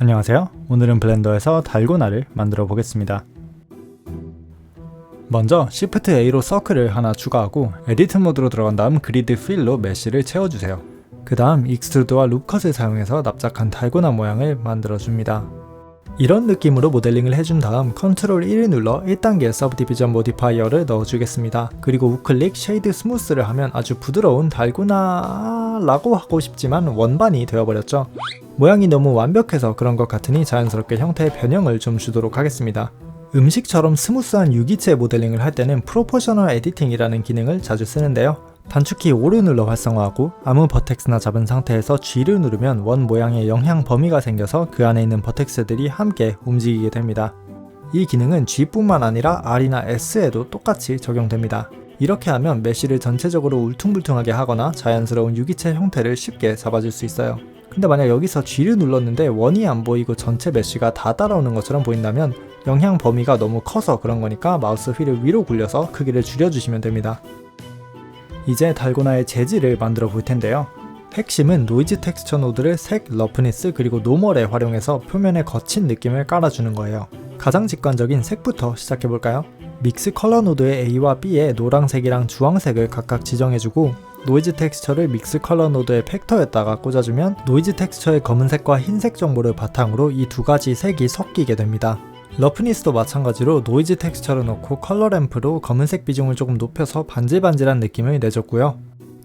안녕하세요. 오늘은 블렌더에서 달고나를 만들어 보겠습니다. 먼저 Shift A로 서클을 하나 추가하고 에디트 모드로 들어간 다음 그리드 필로 메쉬를 채워주세요. 그 다음 익스트루드와 룹컷을 사용해서 납작한 달고나 모양을 만들어 줍니다. 이런 느낌으로 모델링을 해준 다음 컨트롤 1을 눌러 1단계 서브디비전 모디파이어를 넣어주겠습니다. 그리고 우클릭 쉐이드 스무스를 하면 아주 부드러운 달고나라고 하고 싶지만 원반이 되어버렸죠. 모양이 너무 완벽해서 그런 것 같으니 자연스럽게 형태의 변형을 좀 주도록 하겠습니다. 음식처럼 스무스한 유기체 모델링을 할 때는 프로포셔널 에디팅이라는 기능을 자주 쓰는데요. 단축키 5를 눌러 활성화하고 아무 버텍스나 잡은 상태에서 G를 누르면 원 모양의 영향 범위가 생겨서 그 안에 있는 버텍스들이 함께 움직이게 됩니다. 이 기능은 G뿐만 아니라 R이나 S에도 똑같이 적용됩니다. 이렇게 하면 메쉬를 전체적으로 울퉁불퉁하게 하거나 자연스러운 유기체 형태를 쉽게 잡아줄 수 있어요. 근데 만약 여기서 G를 눌렀는데 원이 안 보이고 전체 메쉬가 다 따라오는 것처럼 보인다면 영향 범위가 너무 커서 그런 거니까 마우스 휠을 위로 굴려서 크기를 줄여주시면 됩니다. 이제 달고나의 재질을 만들어 볼 텐데요. 핵심은 노이즈 텍스처 노드를 색, 러프니스 그리고 노멀에 활용해서 표면에 거친 느낌을 깔아주는 거예요. 가장 직관적인 색부터 시작해 볼까요? 믹스 컬러 노드의 A와 B에 노란색이랑 주황색을 각각 지정해주고 노이즈 텍스처를 믹스 컬러 노드의 팩터에다가 꽂아주면 노이즈 텍스처의 검은색과 흰색 정보를 바탕으로 이 두 가지 색이 섞이게 됩니다. 러프니스도 마찬가지로 노이즈 텍스처를 넣고 컬러 램프로 검은색 비중을 조금 높여서 반질반질한 느낌을 내줬고요.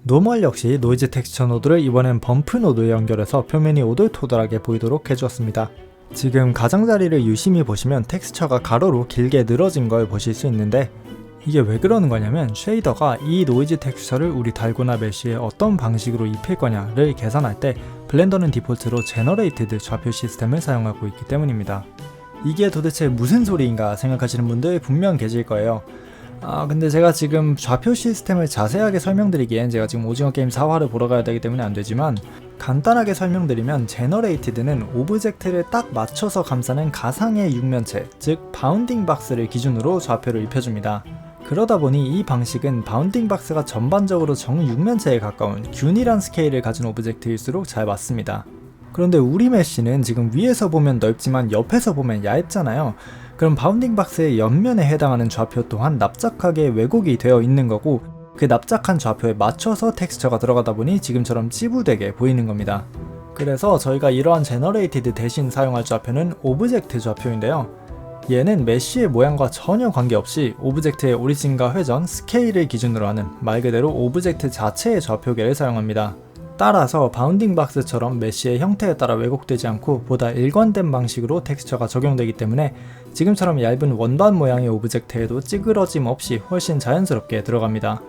노멀 역시 노이즈 텍스처 노드를 이번엔 범프 노드에 연결해서 표면이 오돌토돌하게 보이도록 해주었습니다. 지금 가장자리를 유심히 보시면 텍스처가 가로로 길게 늘어진 걸 보실 수 있는데 이게 왜 그러는 거냐면 쉐이더가 이 노이즈 텍스처를 우리 달고나 메쉬에 어떤 방식으로 입힐 거냐를 계산할 때 블렌더는 디폴트로 제너레이티드 좌표 시스템을 사용하고 있기 때문입니다. 이게 도대체 무슨 소리인가 생각하시는 분들 분명 계실 거예요. 아 근데 제가 지금 좌표 시스템을 자세하게 설명드리기엔 제가 지금 오징어 게임 4화를 보러 가야 되기 때문에 안 되지만 간단하게 설명드리면 제너레이티드는 오브젝트를 딱 맞춰서 감싸는 가상의 육면체 즉 바운딩 박스를 기준으로 좌표를 입혀줍니다. 그러다 보니 이 방식은 바운딩 박스가 전반적으로 정육면체에 가까운 균일한 스케일을 가진 오브젝트일수록 잘 맞습니다. 그런데 우리 메쉬는 지금 위에서 보면 넓지만 옆에서 보면 얇잖아요. 그럼 바운딩 박스의 옆면에 해당하는 좌표 또한 납작하게 왜곡이 되어 있는 거고 그 납작한 좌표에 맞춰서 텍스처가 들어가다 보니 지금처럼 찌부되게 보이는 겁니다. 그래서 저희가 이러한 제너레이티드 대신 사용할 좌표는 오브젝트 좌표인데요. 얘는 메쉬의 모양과 전혀 관계없이 오브젝트의 오리진과 회전, 스케일을 기준으로 하는 말 그대로 오브젝트 자체의 좌표계를 사용합니다. 따라서 바운딩 박스처럼 메쉬의 형태에 따라 왜곡되지 않고 보다 일관된 방식으로 텍스처가 적용되기 때문에 지금처럼 얇은 원반 모양의 오브젝트에도 찌그러짐 없이 훨씬 자연스럽게 들어갑니다.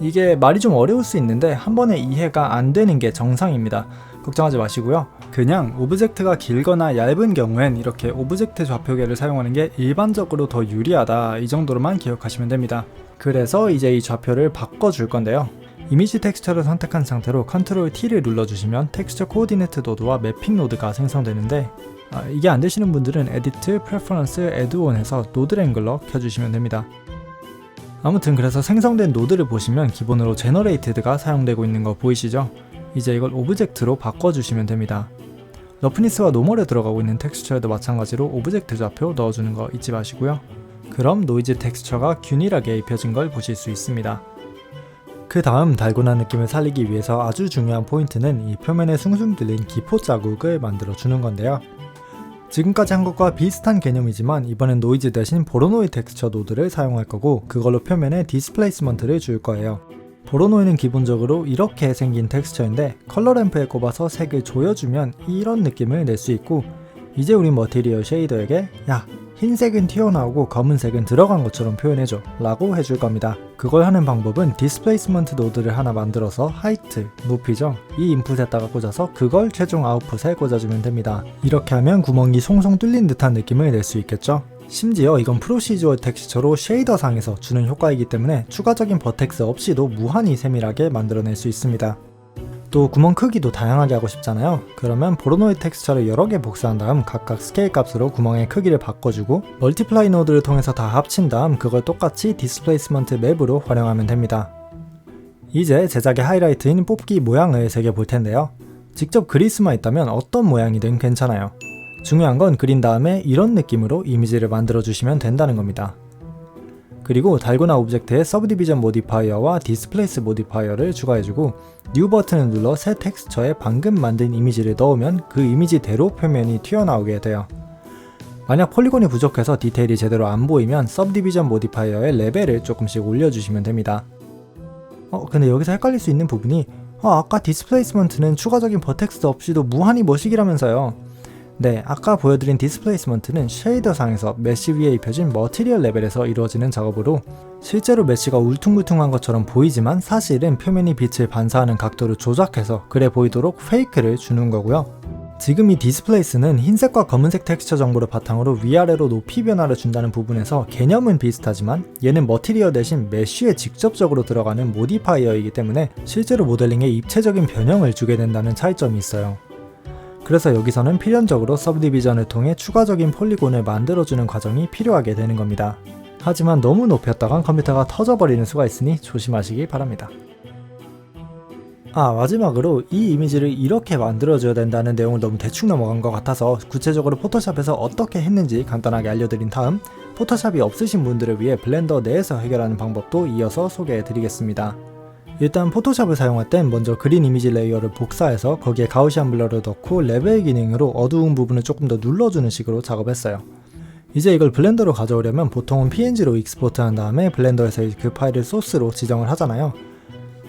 이게 말이 좀 어려울 수 있는데 한 번에 이해가 안 되는 게 정상입니다. 걱정하지 마시고요. 그냥 오브젝트가 길거나 얇은 경우엔 이렇게 오브젝트 좌표계를 사용하는 게 일반적으로 더 유리하다 이 정도로만 기억하시면 됩니다. 그래서 이제 이 좌표를 바꿔줄 건데요. 이미지 텍스처를 선택한 상태로 컨트롤 T를 눌러주시면 텍스처 코어디네이트 노드와 매핑 노드가 생성되는데 아, 이게 안 되시는 분들은 에디트, 프레퍼런스, 애드온에서 노드 랭글러 켜주시면 됩니다. 아무튼 그래서 생성된 노드를 보시면 기본으로 제너레이티드가 사용되고 있는 거 보이시죠? 이제 이걸 오브젝트로 바꿔주시면 됩니다. 러프니스와 노멀에 들어가고 있는 텍스처에도 마찬가지로 오브젝트 좌표 넣어주는 거 잊지 마시고요. 그럼 노이즈 텍스처가 균일하게 입혀진 걸 보실 수 있습니다. 그 다음 달고나 느낌을 살리기 위해서 아주 중요한 포인트는 이 표면에 숭숭 뚫린 기포 자국을 만들어 주는 건데요. 지금까지 한 것과 비슷한 개념이지만 이번엔 노이즈 대신 보로노이 텍스처 노드를 사용할 거고 그걸로 표면에 디스플레이스먼트를 줄 거예요. 보로노이는 기본적으로 이렇게 생긴 텍스처인데 컬러 램프에 꼽아서 색을 조여주면 이런 느낌을 낼 수 있고 이제 우리 머티리얼 쉐이더에게 야 흰색은 튀어나오고 검은색은 들어간 것처럼 표현해줘 라고 해줄 겁니다. 그걸 하는 방법은 디스플레이스먼트 노드를 하나 만들어서 하이트, 높이죠. 이 인풋에다가 꽂아서 그걸 최종 아웃풋에 꽂아주면 됩니다. 이렇게 하면 구멍이 송송 뚫린 듯한 느낌을 낼 수 있겠죠. 심지어 이건 프로시주얼 텍스처로 쉐이더 상에서 주는 효과이기 때문에 추가적인 버텍스 없이도 무한히 세밀하게 만들어낼 수 있습니다. 또 구멍 크기도 다양하게 하고 싶잖아요. 그러면 보로노이 텍스처를 여러 개 복사한 다음 각각 스케일 값으로 구멍의 크기를 바꿔주고 멀티플라이 노드를 통해서 다 합친 다음 그걸 똑같이 디스플레이스먼트 맵으로 활용하면 됩니다. 이제 제작의 하이라이트인 뽑기 모양을 새겨볼 텐데요. 직접 그릴 수만 있다면 어떤 모양이든 괜찮아요. 중요한 건 그린 다음에 이런 느낌으로 이미지를 만들어 주시면 된다는 겁니다. 그리고 달고나 오브젝트에 서브디비전 모디파이어와 디스플레이스 모디파이어를 추가해주고 뉴 버튼을 눌러 새 텍스처에 방금 만든 이미지를 넣으면 그 이미지대로 표면이 튀어나오게 돼요. 만약 폴리곤이 부족해서 디테일이 제대로 안 보이면 서브디비전 모디파이어의 레벨을 조금씩 올려주시면 됩니다. 어 근데 여기서 헷갈릴 수 있는 부분이 어, 아까 디스플레이스먼트는 추가적인 버텍스 없이도 무한히 머시기라면서요. 네, 아까 보여드린 디스플레이스먼트는 쉐이더 상에서 메쉬 위에 입혀진 머티리얼 레벨에서 이루어지는 작업으로 실제로 메쉬가 울퉁불퉁한 것처럼 보이지만 사실은 표면이 빛을 반사하는 각도를 조작해서 그래 보이도록 페이크를 주는 거고요. 지금 이 디스플레이스는 흰색과 검은색 텍스처 정보를 바탕으로 위아래로 높이 변화를 준다는 부분에서 개념은 비슷하지만 얘는 머티리어 대신 메쉬에 직접적으로 들어가는 모디파이어이기 때문에 실제로 모델링에 입체적인 변형을 주게 된다는 차이점이 있어요. 그래서 여기서는 필연적으로 서브디비전을 통해 추가적인 폴리곤을 만들어주는 과정이 필요하게 되는 겁니다. 하지만 너무 높였다간 컴퓨터가 터져버리는 수가 있으니 조심하시기 바랍니다. 아 마지막으로 이 이미지를 이렇게 만들어줘야 된다는 내용을 너무 대충 넘어간 것 같아서 구체적으로 포토샵에서 어떻게 했는지 간단하게 알려드린 다음 포토샵이 없으신 분들을 위해 블렌더 내에서 해결하는 방법도 이어서 소개해드리겠습니다. 일단 포토샵을 사용할 땐 먼저 그린 이미지 레이어를 복사해서 거기에 가우시안 블러를 넣고 레벨 기능으로 어두운 부분을 조금 더 눌러주는 식으로 작업했어요. 이제 이걸 블렌더로 가져오려면 보통은 PNG로 익스포트한 다음에 블렌더에서 그 파일을 소스로 지정을 하잖아요.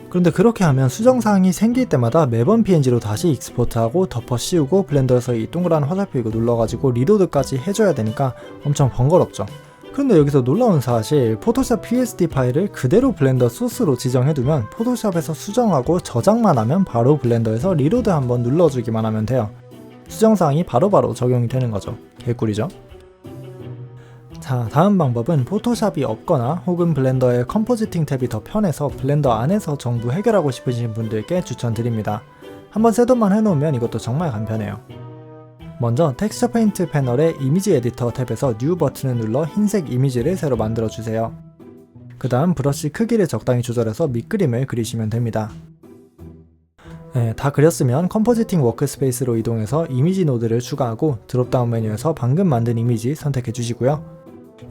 그런데 그렇게 하면 수정사항이 생길 때마다 매번 PNG로 다시 익스포트하고 덮어 씌우고 블렌더에서 이 동그란 화살표 이거 눌러가지고 리로드까지 해줘야 되니까 엄청 번거롭죠. 그런데 여기서 놀라운 사실 포토샵 PSD 파일을 그대로 블렌더 소스로 지정해두면 포토샵에서 수정하고 저장만 하면 바로 블렌더에서 리로드 한번 눌러주기만 하면 돼요. 수정사항이 바로바로 적용이 되는 거죠. 개꿀이죠. 자 다음 방법은 포토샵이 없거나 혹은 블렌더의 컴포지팅 탭이 더 편해서 블렌더 안에서 전부 해결하고 싶으신 분들께 추천드립니다. 한번 셋업만 해놓으면 이것도 정말 간편해요. 먼저 텍스처 페인트 패널의 이미지 에디터 탭에서 뉴 버튼을 눌러 흰색 이미지를 새로 만들어 주세요. 그 다음 브러쉬 크기를 적당히 조절해서 밑그림을 그리시면 됩니다. 네, 다 그렸으면 컴포지팅 워크스페이스로 이동해서 이미지 노드를 추가하고 드롭다운 메뉴에서 방금 만든 이미지 선택해 주시고요.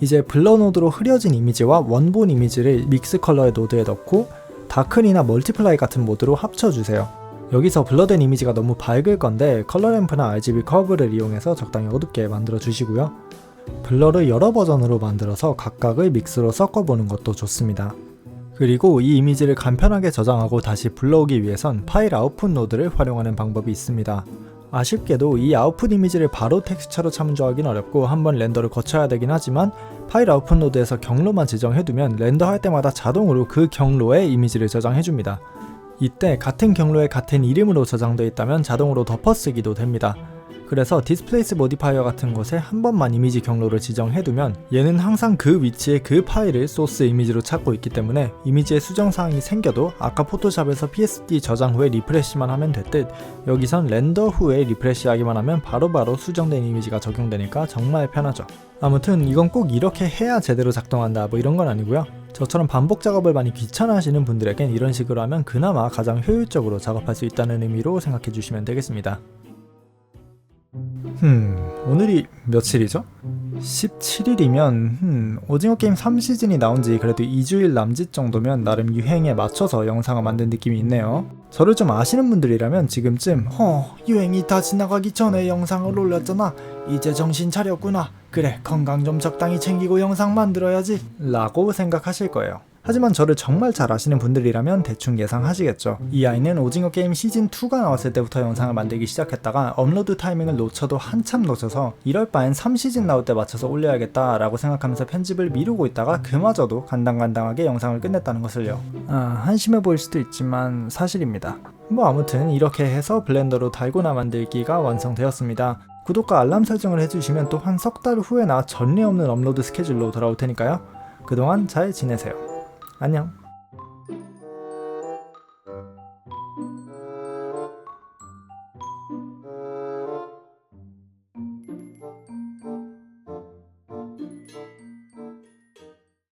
이제 블러 노드로 흐려진 이미지와 원본 이미지를 믹스 컬러의 노드에 넣고 다큰이나 멀티플라이 같은 모드로 합쳐주세요. 여기서 블러된 이미지가 너무 밝을 건데 컬러 램프나 RGB 커브를 이용해서 적당히 어둡게 만들어 주시고요. 블러를 여러 버전으로 만들어서 각각을 믹스로 섞어보는 것도 좋습니다. 그리고 이 이미지를 간편하게 저장하고 다시 불러오기 위해선 파일 아웃풋 노드를 활용하는 방법이 있습니다. 아쉽게도 이 아웃풋 이미지를 바로 텍스처로 참조하긴 어렵고 한번 렌더를 거쳐야 되긴 하지만 파일 아웃풋 노드에서 경로만 지정해두면 렌더할 때마다 자동으로 그 경로에 이미지를 저장해줍니다. 이때 같은 경로에 같은 이름으로 저장되어 있다면 자동으로 덮어쓰기도 됩니다. 그래서 디스플레이스 모디파이어 같은 곳에 한 번만 이미지 경로를 지정해두면 얘는 항상 그 위치에 그 파일을 소스 이미지로 찾고 있기 때문에 이미지에 수정사항이 생겨도 아까 포토샵에서 PSD 저장 후에 리프레시만 하면 됐듯 여기선 렌더 후에 리프레시하기만 하면 바로바로 바로 수정된 이미지가 적용되니까 정말 편하죠. 아무튼 이건 꼭 이렇게 해야 제대로 작동한다 뭐 이런 건 아니고요. 저처럼 반복 작업을 많이 귀찮아 하시는 분들에겐 이런 식으로 하면 그나마 가장 효율적으로 작업할 수 있다는 의미로 생각해 주시면 되겠습니다. 음, 오늘이 며칠이죠? 17일이면 음, 오징어 게임 3시즌이 나온 지 그래도 2주일 남짓 정도면 나름 유행에 맞춰서 영상을 만든 느낌이 있네요. 저를 좀 아시는 분들이라면 지금쯤 허 유행이 다 지나가기 전에 영상을 올렸잖아. 이제 정신 차렸구나. 그래 건강 좀 적당히 챙기고 영상 만들어야지 라고 생각하실 거예요. 하지만 저를 정말 잘 아시는 분들이라면 대충 예상하시겠죠. 이 아이는 오징어 게임 시즌2가 나왔을 때부터 영상을 만들기 시작했다가 업로드 타이밍을 놓쳐도 한참 놓쳐서 이럴 바엔 3시즌 나올 때 맞춰서 올려야겠다 라고 생각하면서 편집을 미루고 있다가 그마저도 간당간당하게 영상을 끝냈다는 것을요. 아, 한심해 보일 수도 있지만 사실입니다. 뭐 아무튼 이렇게 해서 블렌더로 달고나 만들기가 완성되었습니다. 구독과 알람 설정을 해주시면 또 한 석 달 후에나 전례 없는 업로드 스케줄로 돌아올 테니까요. 그동안 잘 지내세요. 안녕.